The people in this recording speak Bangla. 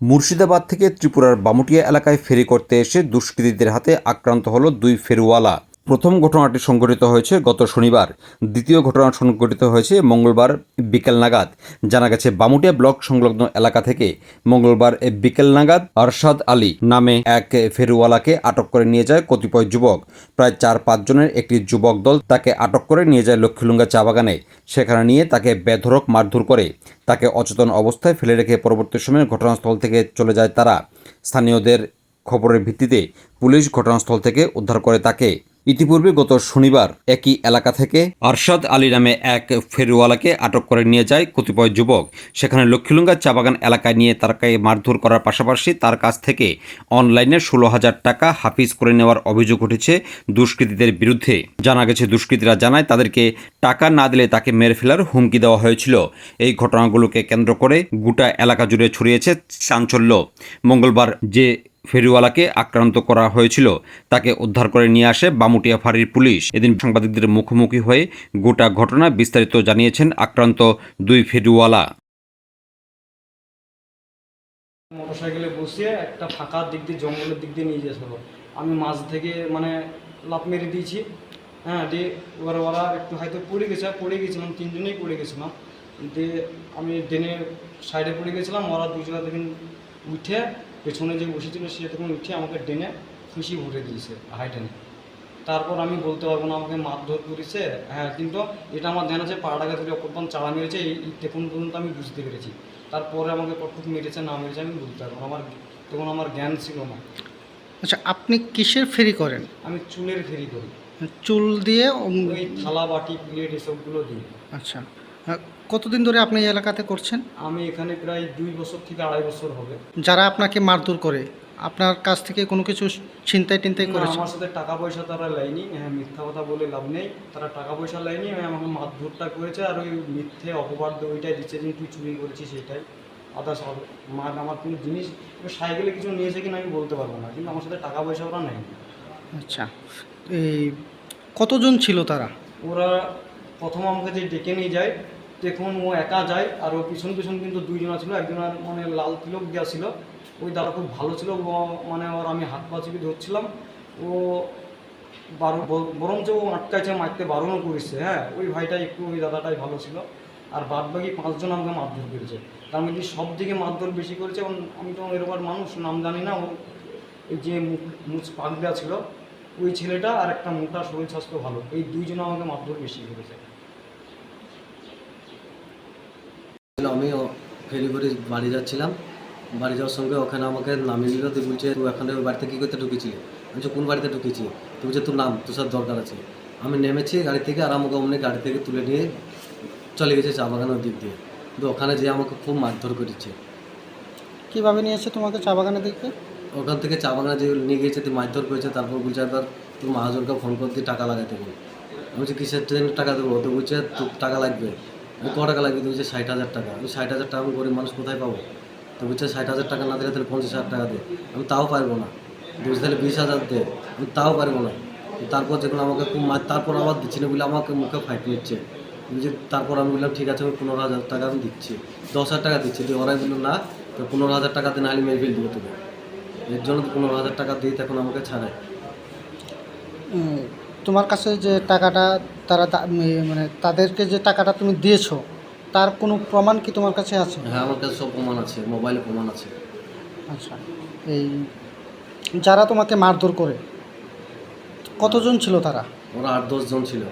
মুর্শিদাবাদ থেকে ত্রিপুরার বামুটিয়া এলাকায় ফেরি করতে এসে দুষ্কৃতীদের হাতে আক্রান্ত হলো দুই ফেরিওয়ালা প্রথম ঘটনাটি সংঘটিত হয়েছে গত শনিবার। দ্বিতীয় ঘটনা সংঘটিত হয়েছে মঙ্গলবার বিকেল নাগাদ। জানা গেছে, বামুটিয়া ব্লক সংলগ্ন এলাকা থেকে মঙ্গলবার বিকেল নাগাদ আরশাদ আলী নামে এক ফেরুওয়ালাকে আটক করে নিয়ে যায় কতিপয় যুবক। প্রায় চার পাঁচজনের একটি যুবক দল তাকে আটক করে নিয়ে যায় লক্ষ্মীলুঙ্গা চা বাগানে। সেখানে নিয়ে তাকে বেধরক মারধর করে। তাকে অচেতন অবস্থায় ফেলে রেখে পরবর্তী সময়ে ঘটনাস্থল থেকে চলে যায় তারা। স্থানীয়দের খবরের ভিত্তিতে পুলিশ ঘটনাস্থল থেকে উদ্ধার করে তাকে। ইতিপূর্বে গত শনিবার একই এলাকা থেকে আরশাদ আলী নামে এক ফেরিওয়ালাকে আটক করে নিয়ে যায় কতিপয় যুবক। সেখানে লক্ষ্মীলুঙ্গা চা বাগান এলাকায় নিয়ে তাকে মারধর করার পাশাপাশি তার কাছ থেকে অনলাইনে ষোলো হাজার টাকা হাফিজ করে নেওয়ার অভিযোগ উঠেছে দুষ্কৃতীদের বিরুদ্ধে। জানা গেছে, দুষ্কৃতীরা জানায়, তাদেরকে টাকা না দিলে তাকে মেরে ফেলার হুমকি দেওয়া হয়েছিল। এই ঘটনাগুলোকে কেন্দ্র করে গোটা এলাকা জুড়ে ছড়িয়েছে চাঞ্চল্য। মঙ্গলবার যে ফেরিওয়ালাকে আক্রান্ত করা হয়েছিল। তাকে উদ্ধার করে নিয়ে আসে বামুটিয়া ফাঁড়ির পুলিশ। এদিন সাংবাদিকদের মুখোমুখি হয়ে গোটা ঘটনা বিস্তারিত জানিয়েছেন আক্রান্ত দুই ফেরিওয়ালা। মোটরসাইকেলে বসিয়ে একটা ফাঁকা দিক দিয়ে, জঙ্গলের দিক দিয়ে নিয়ে যেতে আমি মাঝ থেকে মানে লাফ মেরে দিয়েছি। হ্যাঁ দিয়ে এবার ওরা একটু হয়তো পড়ে গেছে, পড়ে গেছিলাম, তিনজনেই পড়ে গেছিলাম। দিয়ে আমি ডেনে সাইডে পড়ে গেছিলাম। ওরা দুজনে দেখুন উঠে পেছনে যে বসেছিল সে তখন উঠে আমাকে ডেনে খুশি ভরে দিয়েছে হাই টেনে। তারপর আমি বলতে পারব না আমাকে মারধর করেছে। হ্যাঁ কিন্তু এটা আমার ধ্যান আছে পাড়াটাকে ধরে অকর্পণ চাড়া মেরেছে এই তখন পর্যন্ত আমি বুঝতে পেরেছি। তারপরে আমাকে কটুক মেরেছে না মেরেছে আমি বলতে পারব আমার তখন আমার জ্ঞান ছিল না। আচ্ছা আপনি কিসের ফেরি করেন? আমি চুলের ফেরি করি। চুল দিয়ে ওই থালা বাটি প্লেট এসবগুলো দিই আচ্ছা। আহ, কতদিন ধরে আপনি এই এলাকাতে করছেন? আমি এখানে প্রায় দুই বছর থেকে আড়াই বছর হবে। যারা আপনাকে মারধর করে আপনার কাছ থেকে কোনো কিছু ছিনতাই টিনতাই করেছে? আমার সাথে টাকা পয়সা তারা লাইনি। হ্যাঁ মিথ্যা কথা বলে লাভ নেই। তারা টাকা পয়সা লাইনি। আমি আমাকে মারধরটা করেছে আর ওই মিথ্যে অপবাদ ওইটাই দিচ্ছে যে তুই চুরি করেছিস সেটাই। আদার্স মার আমার কোনো জিনিস সাইকেলে কিছু নিয়েছে কিনা আমি বলতে পারব না কিন্তু আমার সাথে টাকা পয়সা ওরা নেই আচ্ছা। এই কতজন ছিল তারা? ওরা প্রথম আমাকে যে ডেকে নিয়ে যায় দেখুন, ও একা যায়, আর ও পিছন পিছন কিন্তু দুইজনা ছিল একজনের মানে লাল তিলক দেওয়া ছিল। ওই দাদা খুব ভালো ছিল, ও মানে ওর আমি হাত পা চিপে ধরছিলাম। ও বারো বরঞ্চ ও আটকাইছে, মারতে বারণও করেছে হ্যাঁ? ওই ভাইটা একটু, ওই দাদাটাই ভালো ছিল। আর বাদ বাকি পাঁচজন আমাকে মারধর করেছে। তার মধ্যে সব দিকে মারধর বেশি করেছে, এবং আমি তো এরকম মানুষ, নাম জানি না ও ওই যে মুখ মুখ পাক দেওয়া ছিল, ওই ছেলেটা আর একটা মোটা শরীর স্বাস্থ্য ভালো, এই দুইজন আমাকে মারধর বেশি করেছে। আমি ফেরি করে বাড়ি যাচ্ছিলাম। বাড়ি যাওয়ার সঙ্গে ওখানে আমাকে নামিয়ে দিল। তুই বলছে তুই এখানে ওই বাড়িতে কী করতে ঢুকেছিলি? আমি বলছি, কোন বাড়িতে ঢুকেছি? তুই বলছে তোর নাম তোর সাথে দরকার আছে। আমি নেমেছি গাড়ি থেকে আর আমাকে অমনি গাড়ি থেকে তুলে নিয়ে চলে গেছে চা বাগানের দিক দিয়ে। কিন্তু ওখানে যেয়ে আমাকে খুব মারধর করেছে। কীভাবে নিয়েছে তোমাকে চা বাগানে দেখতে ওখান থেকে চা বাগানে যে নিয়ে গিয়েছে তুই মারধর করেছে তারপর বলছে একবার তোর মহাজনকে ফোন করে দিয়ে টাকা লাগাতে বল। আমি বলছি কিসের জন্য টাকা দেবো? তো বলছে তোর টাকা লাগবে। ক টাকা লাগবে? তো বলছে ষাট হাজার টাকা। আমি ষাট হাজার টাকা আমি গরিব মানুষ কোথায় পাবো? তো বলছে, ষাট হাজার টাকা না দিলে তাহলে পঞ্চাশ হাজার টাকা দে। আমি তাও পারব না। বলছে, তাহলে বিশ হাজার দে। আমি তাও পারব না। তারপর যখন আমাকে তারপর আবার দিচ্ছি না বলে আমাকে মুখে ফাইট নিচ্ছে বুঝে তারপর আমি বললাম, ঠিক আছে, আমি পনেরো হাজার টাকা আমি দিচ্ছি। দশ হাজার টাকা দিচ্ছি। দিয়ে ওরাই বলল, না, তো পনেরো হাজার টাকা দিয়ে নাহলে মেরে ফেল দেবো তোকে। এর জন্য তো পনেরো হাজার টাকা দিয়ে তখন আমাকে ছাড়ায়। তোমার কাছে যে টাকাটা তারা মানে তাদেরকে যে টাকাটা তুমি দিয়েছ তার কোনো প্রমাণ কি তোমার কাছে আছে? হ্যাঁ আমার কাছে সব প্রমাণ আছে মোবাইলে প্রমাণ আছে। আচ্ছা এই যারা তোমাকে মারধর করে কতজন ছিল তারা? ওরা আট দশজন ছিল।